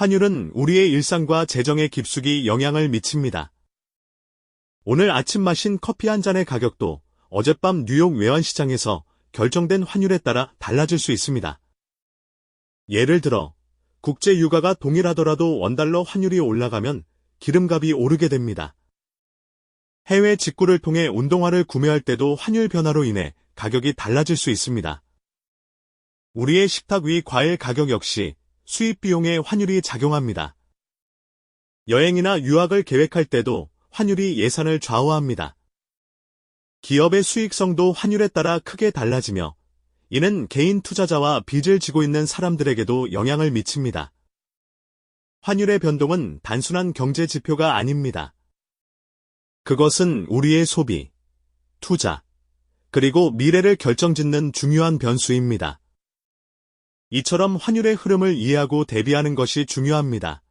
환율은 우리의 일상과 재정에 깊숙이 영향을 미칩니다. 오늘 아침 마신 커피 한 잔의 가격도 어젯밤 뉴욕 외환시장에서 결정된 환율에 따라 달라질 수 있습니다. 예를 들어 국제 유가가 동일하더라도 원달러 환율이 올라가면 기름값이 오르게 됩니다. 해외 직구를 통해 운동화를 구매할 때도 환율 변화로 인해 가격이 달라질 수 있습니다. 우리의 식탁 위 과일 가격 역시 수입 비용에 환율이 작용합니다. 여행이나 유학을 계획할 때도 환율이 예산을 좌우합니다. 기업의 수익성도 환율에 따라 크게 달라지며 이는 개인 투자자와 빚을 지고 있는 사람들에게도 영향을 미칩니다. 환율의 변동은 단순한 경제 지표가 아닙니다. 그것은 우리의 소비, 투자, 그리고 미래를 결정짓는 중요한 변수입니다. 이처럼 환율의 흐름을 이해하고 대비하는 것이 중요합니다.